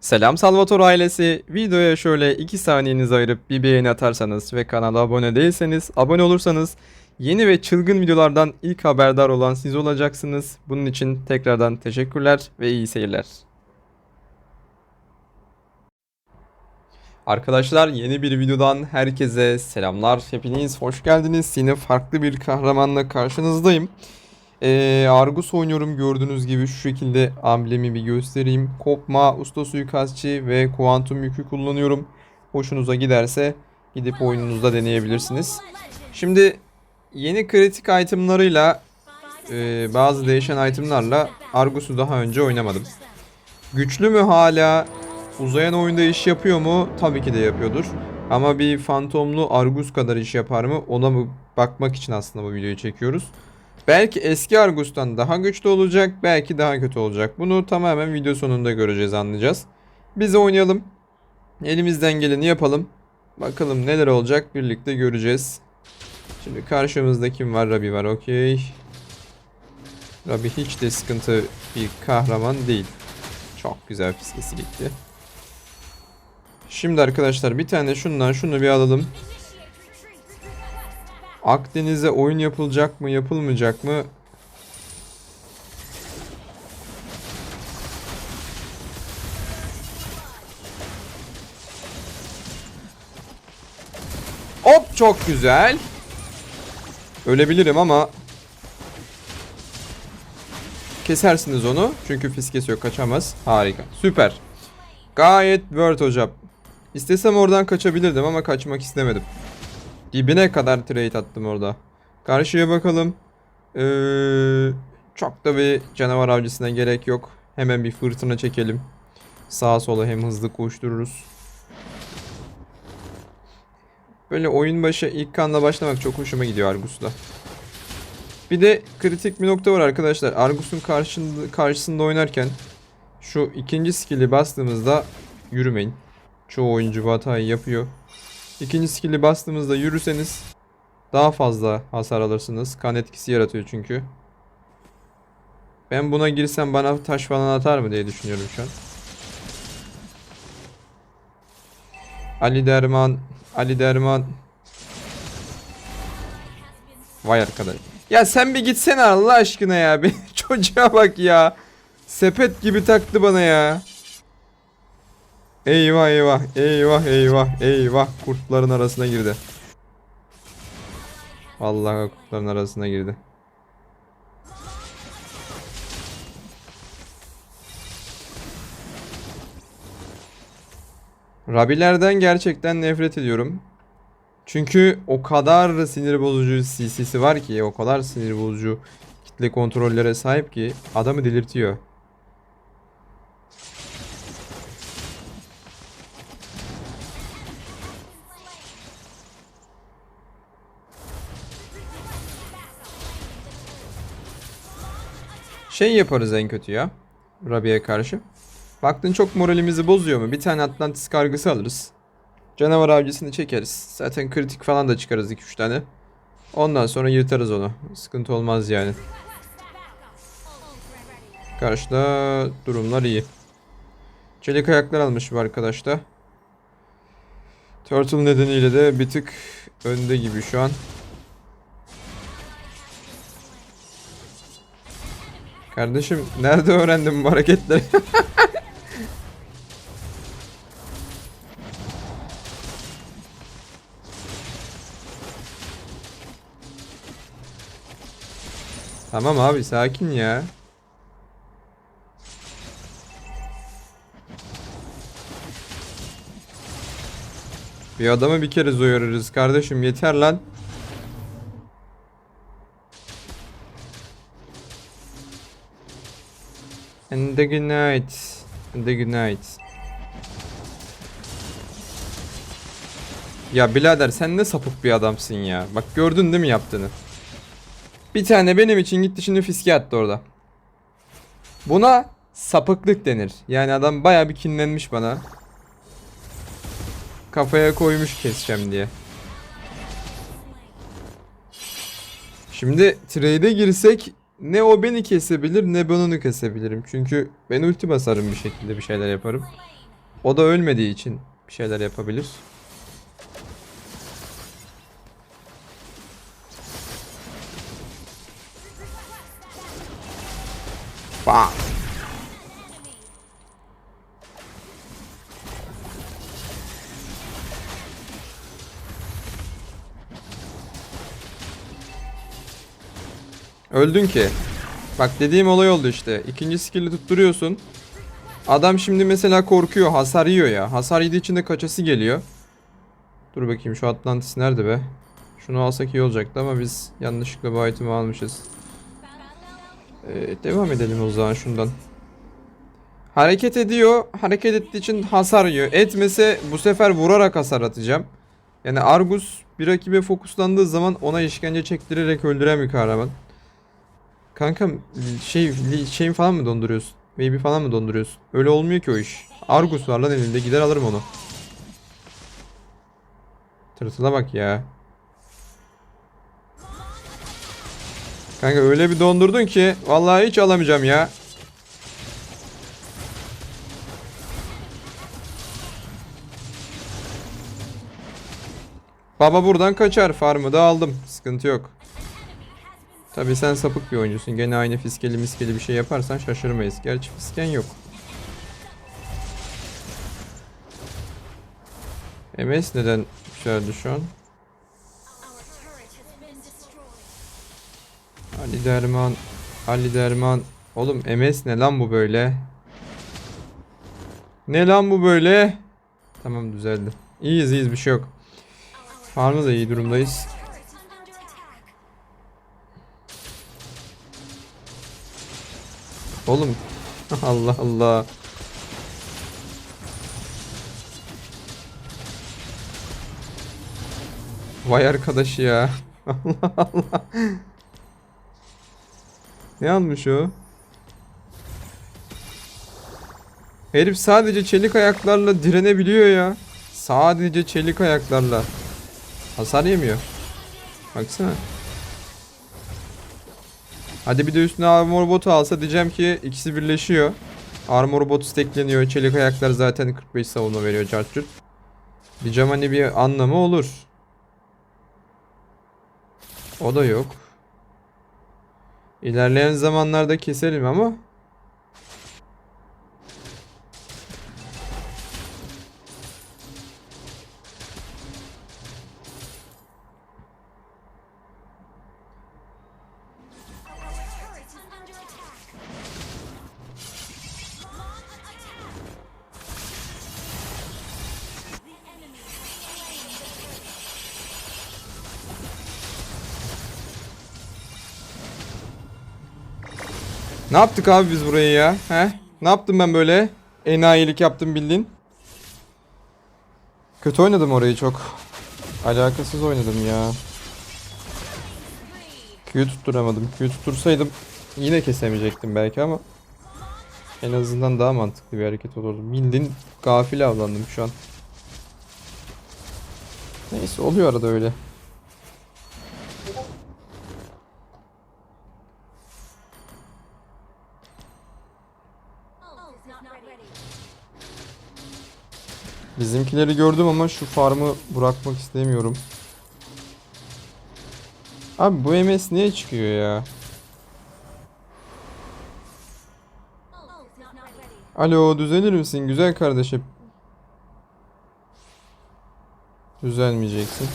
Selam Salvatore ailesi. Videoya şöyle 2 saniyenizi ayırıp bir beğeni atarsanız ve kanala abone değilseniz abone olursanız yeni ve çılgın videolardan ilk haberdar olan siz olacaksınız. Bunun için tekrardan teşekkürler ve iyi seyirler. Arkadaşlar yeni bir videodan herkese selamlar. Hepiniz hoş geldiniz. Yine farklı bir kahramanla karşınızdayım. Ee, Argus oynuyorum gördüğünüz gibi şu şekilde amblemi bir göstereyim. Kopma, usta suikastçı ve kuantum yükü kullanıyorum. Hoşunuza giderse gidip oyununuzda deneyebilirsiniz. Şimdi yeni kritik itemlarıyla e, bazı değişen itemlarla Argus'u daha önce oynamadım. Güçlü mü hala? Uzayan oyunda iş yapıyor mu? Tabii ki de yapıyordur. Ama bir fantomlu Argus kadar iş yapar mı? Ona bakmak için aslında bu videoyu çekiyoruz. Belki eski Argus'tan daha güçlü olacak, belki daha kötü olacak. Bunu tamamen video sonunda göreceğiz, anlayacağız. Biz oynayalım. Elimizden geleni yapalım. Bakalım neler olacak birlikte göreceğiz. Şimdi karşımızda kim var? Rabi var, okey. Rabi hiç de sıkıntı bir kahraman değil. Çok güzel fiskesi gitti. Şimdi arkadaşlar bir tane şundan şunu bir alalım. Akdeniz'e oyun yapılacak mı yapılmayacak mı? Hop çok güzel. Ölebilirim ama kesersiniz onu. Çünkü fiskesi yok kaçamaz. Harika. Süper. Gayet word hocam. İstesem oradan kaçabilirdim ama kaçmak istemedim. Dibine kadar trade attım orada. Karşıya bakalım. Ee, çok da bir canavar avcısına gerek yok. Hemen bir fırtına çekelim. Sağa sola hem hızlı koştururuz. Böyle oyun başı ilk kanla başlamak çok hoşuma gidiyor Argus'la. Bir de kritik bir nokta var arkadaşlar. Argus'un karşında, karşısında oynarken şu ikinci skill'i bastığımızda yürümeyin. Çoğu oyuncu bu hatayı yapıyor. İkinci skill'i bastığımızda yürürseniz daha fazla hasar alırsınız. Kan etkisi yaratıyor çünkü. Ben buna girsem bana taş falan atar mı diye düşünüyorum şu an. Ali Derman, Ali Derman. Vay arkadaş. Ya sen bir gitsene Allah aşkına ya. Çocuğa bak ya. Sepet gibi taktı bana ya. Eyvah eyvah eyvah eyvah eyvah kurtların arasına girdi. Vallahi kurtların arasına girdi. Rabilerden gerçekten nefret ediyorum. Çünkü o kadar sinir bozucu CC'si var ki, o kadar sinir bozucu kitle kontrollere sahip ki adamı delirtiyor. Şey yaparız en kötü ya. Rabia'ya karşı. Baktın çok moralimizi bozuyor mu? Bir tane Atlantis kargısı alırız. Canavar avcısını çekeriz. Zaten kritik falan da çıkarız 2-3 tane. Ondan sonra yırtarız onu. Sıkıntı olmaz yani. Karşıda durumlar iyi. Çelik ayaklar almış bu arkadaş da. Turtle nedeniyle de bir tık önde gibi şu an. Kardeşim nerede öğrendin bu hareketleri? tamam abi sakin ya. Bir adamı bir kere zoyarırız kardeşim yeter lan. And the good night. And the good night. Ya birader sen ne sapık bir adamsın ya. Bak gördün değil mi yaptığını? Bir tane benim için gitti şimdi fiske attı orada. Buna sapıklık denir. Yani adam baya bir kinlenmiş bana. Kafaya koymuş keseceğim diye. Şimdi trade'e girsek ne o beni kesebilir ne ben onu kesebilirim. Çünkü ben ulti basarım bir şekilde bir şeyler yaparım. O da ölmediği için bir şeyler yapabilir. Bam. Öldün ki. Bak dediğim olay oldu işte. İkinci skill'i tutturuyorsun. Adam şimdi mesela korkuyor. Hasar yiyor ya. Hasar yediği için de kaçası geliyor. Dur bakayım şu Atlantis nerede be? Şunu alsak iyi olacaktı ama biz yanlışlıkla bu item'i almışız. Ee, devam edelim o zaman şundan. Hareket ediyor. Hareket ettiği için hasar yiyor. Etmese bu sefer vurarak hasar atacağım. Yani Argus bir rakibe fokuslandığı zaman ona işkence çektirerek öldüren bir kahraman. Kankam şey şey falan mı donduruyorsun? Maybe falan mı donduruyorsun? Öyle olmuyor ki o iş. Argus var lan elinde gider alırım onu. Tırtıla bak ya. Kanka öyle bir dondurdun ki vallahi hiç alamayacağım ya. Baba buradan kaçar. Farmı da aldım. Sıkıntı yok. Tabii sen sapık bir oyuncusun. Gene aynı fiskeli miskeli bir şey yaparsan şaşırmayız. Gerçi fisken yok. MS neden yükseldi şu an? Ali Derman, Ali Derman. Oğlum MS ne lan bu böyle? Ne lan bu böyle? Tamam düzeldi. İyiyiz iyiyiz bir şey yok. Farmı da iyi durumdayız. Oğlum Allah Allah. Vay arkadaş ya. Allah Allah. Ne almış o? Herif sadece çelik ayaklarla direnebiliyor ya. Sadece çelik ayaklarla. Hasar yemiyor. Baksana. Hadi bir de üstüne armor botu alsa diyeceğim ki ikisi birleşiyor. Armor botu stackleniyor. Çelik ayaklar zaten 45 savunma veriyor cartçut. Diyeceğim hani bir anlamı olur. O da yok. İlerleyen zamanlarda keselim ama Ne yaptık abi biz burayı ya? He? Ne yaptım ben böyle? Enayilik yaptım bildin. Kötü oynadım orayı çok. Alakasız oynadım ya. Q tutturamadım. Q tuttursaydım yine kesemeyecektim belki ama en azından daha mantıklı bir hareket olurdu. Bildin gafil avlandım şu an. Neyse oluyor arada öyle. Bizimkileri gördüm ama şu farmı bırakmak istemiyorum. Abi bu MS niye çıkıyor ya? Alo düzelir misin güzel kardeşim? Düzelmeyeceksin.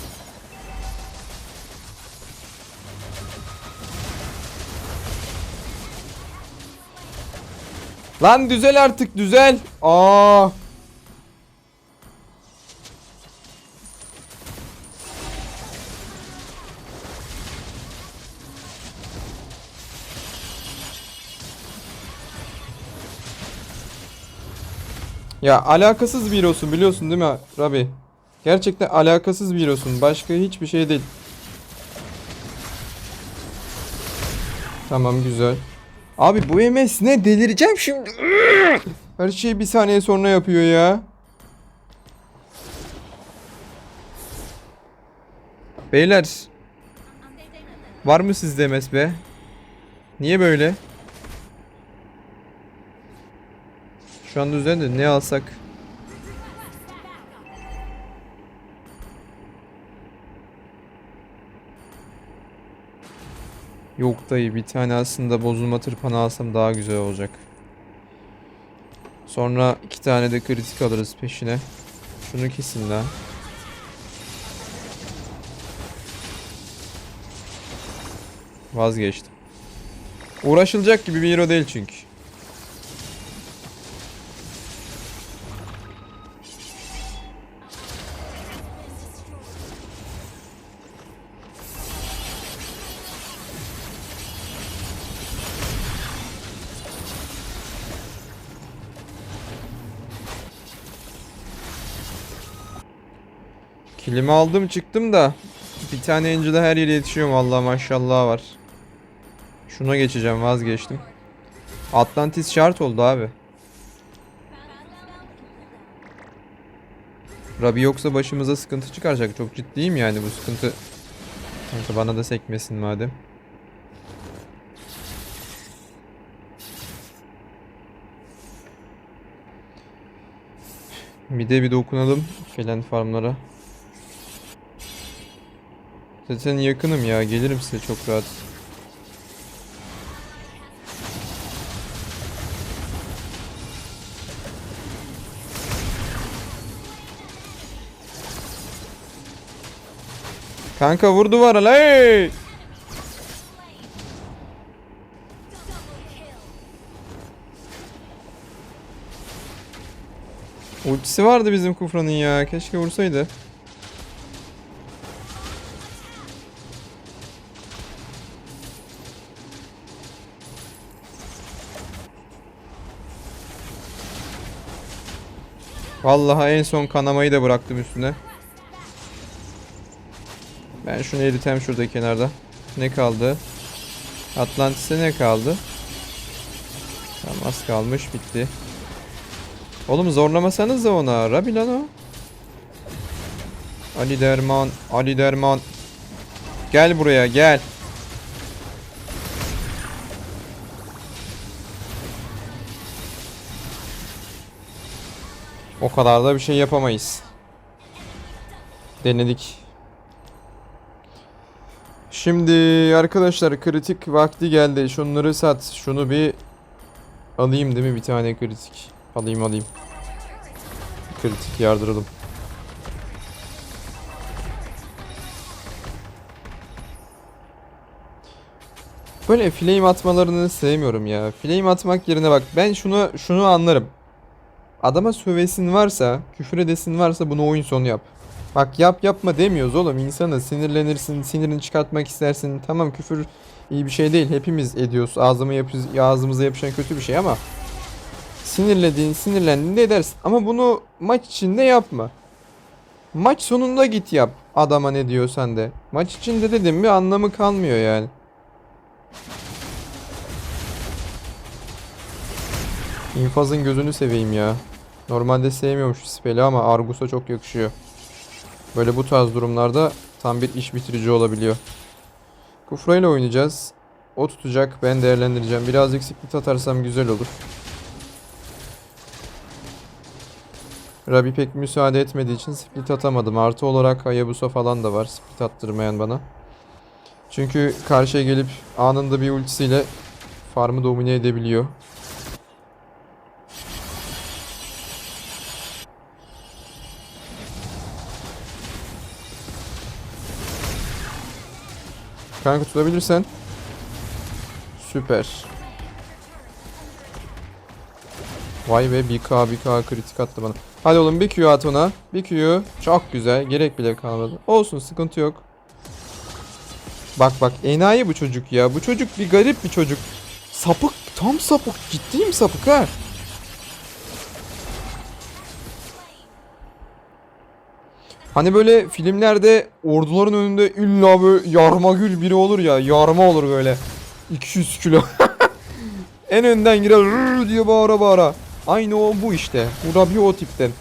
Lan düzel artık düzel. Aa. Ya alakasız bir hero'sun biliyorsun değil mi Rabi? Gerçekten alakasız bir hero'sun. Başka hiçbir şey değil. Tamam güzel. Abi bu MS ne delireceğim şimdi. Her şeyi bir saniye sonra yapıyor ya. Beyler. Var mı sizde MS be? Niye böyle? Şu anda üzerinde ne alsak? Yok dayı bir tane aslında bozulma tırpanı alsam daha güzel olacak. Sonra iki tane de kritik alırız peşine. Şunu kesin la. Vazgeçtim. Uğraşılacak gibi bir hero değil çünkü. Kilimi aldım çıktım da bir tane Angel'a her yere yetişiyorum vallahi maşallah var. Şuna geçeceğim vazgeçtim. Atlantis şart oldu abi. Rabi yoksa başımıza sıkıntı çıkaracak. Çok ciddiyim yani bu sıkıntı. Kanka bana da sekmesin madem. Bir de bir dokunalım gelen farmlara. Zaten yakınım ya gelirim size çok rahat. Kanka vur duvara la hey! Ultisi vardı bizim Kufra'nın ya. Keşke vursaydı. Vallahi en son kanamayı da bıraktım üstüne. Ben şunu eritem şurada kenarda. Ne kaldı? Atlantis'e ne kaldı? Tamam az kalmış bitti. Oğlum zorlamasanız da ona. Rabi lan o. Ali Derman, Ali Derman. Gel buraya gel. O kadar da bir şey yapamayız. Denedik. Şimdi arkadaşlar kritik vakti geldi. Şunları sat. Şunu bir alayım değil mi? Bir tane kritik. Alayım alayım. Kritik yardıralım. Böyle flame atmalarını sevmiyorum ya. Flame atmak yerine bak ben şunu şunu anlarım. Adama sövesin varsa, küfür edesin varsa bunu oyun sonu yap. Bak yap yapma demiyoruz oğlum. İnsana sinirlenirsin, sinirini çıkartmak istersin. Tamam küfür iyi bir şey değil. Hepimiz ediyoruz. Ağzıma yapıyoruz, ağzımıza yapışan kötü bir şey ama sinirlediğin, sinirlendiğinde edersin. Ama bunu maç içinde yapma. Maç sonunda git yap. Adama ne diyorsan de. Maç içinde dedim bir anlamı kalmıyor yani. İnfazın gözünü seveyim ya. Normalde sevmiyorum şu speli ama Argus'a çok yakışıyor. Böyle bu tarz durumlarda tam bir iş bitirici olabiliyor. Kufra ile oynayacağız. O tutacak ben değerlendireceğim. Birazcık split atarsam güzel olur. Rabi pek müsaade etmediği için split atamadım. Artı olarak Hayabusa falan da var split attırmayan bana. Çünkü karşıya gelip anında bir ultisiyle farmı domine edebiliyor. Kanka tutabilirsen. Süper. Vay be 1k 1k kritik attı bana. Hadi oğlum bir Q at ona. Bir Q. Çok güzel. Gerek bile kalmadı. Olsun sıkıntı yok. Bak bak enayi bu çocuk ya. Bu çocuk bir garip bir çocuk. Sapık. Tam sapık. Ciddiyim sapık ha. Hani böyle filmlerde orduların önünde illa böyle yarmagül biri olur ya. Yarma olur böyle. 200 kilo. en önden girer diye bağıra bağıra. Aynı o bu işte. Bu Rabi o tipten.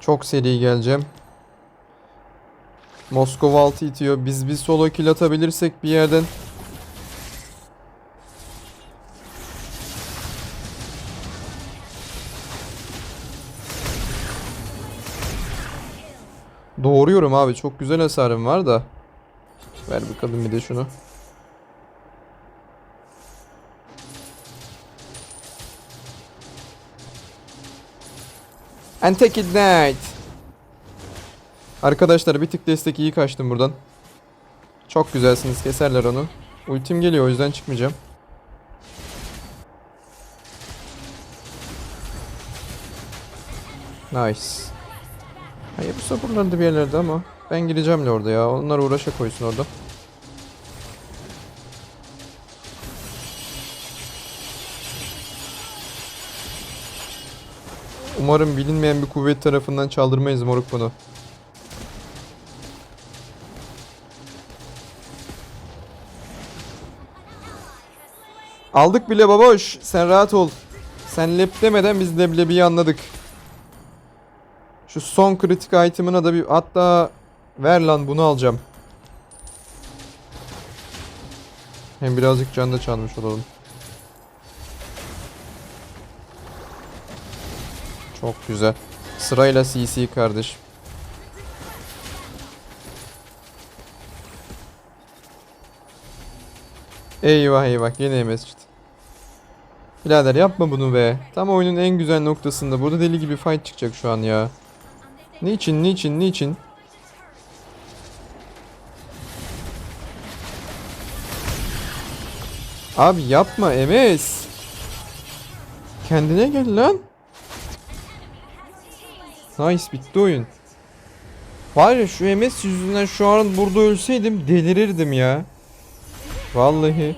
Çok seri geleceğim. Moskova 6 itiyor. Biz bir solo kill atabilirsek bir yerden. Doğruyorum abi. Çok güzel hasarım var da. Ver bakalım bir de şunu. And take it night. Arkadaşlar bir tık destek iyi kaçtım buradan. Çok güzelsiniz keserler onu. Ultim geliyor o yüzden çıkmayacağım. Nice. Hayır bu sabırlardı bir yerlerde ama ben gireceğim de orada ya. Onlar uğraşa koysun orada. Umarım bilinmeyen bir kuvvet tarafından çaldırmayız moruk bunu. Aldık bile baboş. Sen rahat ol. Sen lep demeden biz leblebiyi anladık. Şu son kritik item'ına da bir hatta ver lan bunu alacağım. Hem birazcık can da çalmış olalım. Çok güzel. Sırayla CC kardeş. Eyvah eyvah yine mescit. Birader yapma bunu be. Tam oyunun en güzel noktasında. Burada deli gibi fight çıkacak şu an ya. Niçin niçin niçin? Abi yapma MS. Kendine gel lan. Nice bitti oyun. Var ya şu MS yüzünden şu an burada ölseydim delirirdim ya. Vallahi.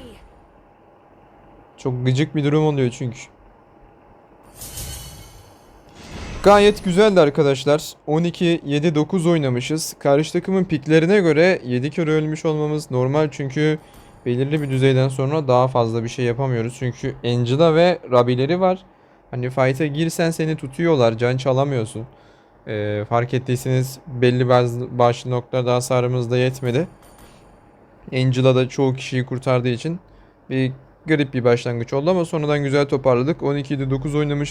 Çok gıcık bir durum oluyor çünkü. Gayet güzeldi arkadaşlar. 12-7-9 oynamışız. Karşı takımın piklerine göre 7 kere ölmüş olmamız normal çünkü belirli bir düzeyden sonra daha fazla bir şey yapamıyoruz. Çünkü Angela ve Rabileri var. Hani fight'a girsen seni tutuyorlar, can çalamıyorsun. Ee, fark ettiyseniz belli bazı başlı noktalarda hasarımız da yetmedi. Angela da çoğu kişiyi kurtardığı için bir garip bir başlangıç oldu ama sonradan güzel toparladık. 12'de 9 oynamışız.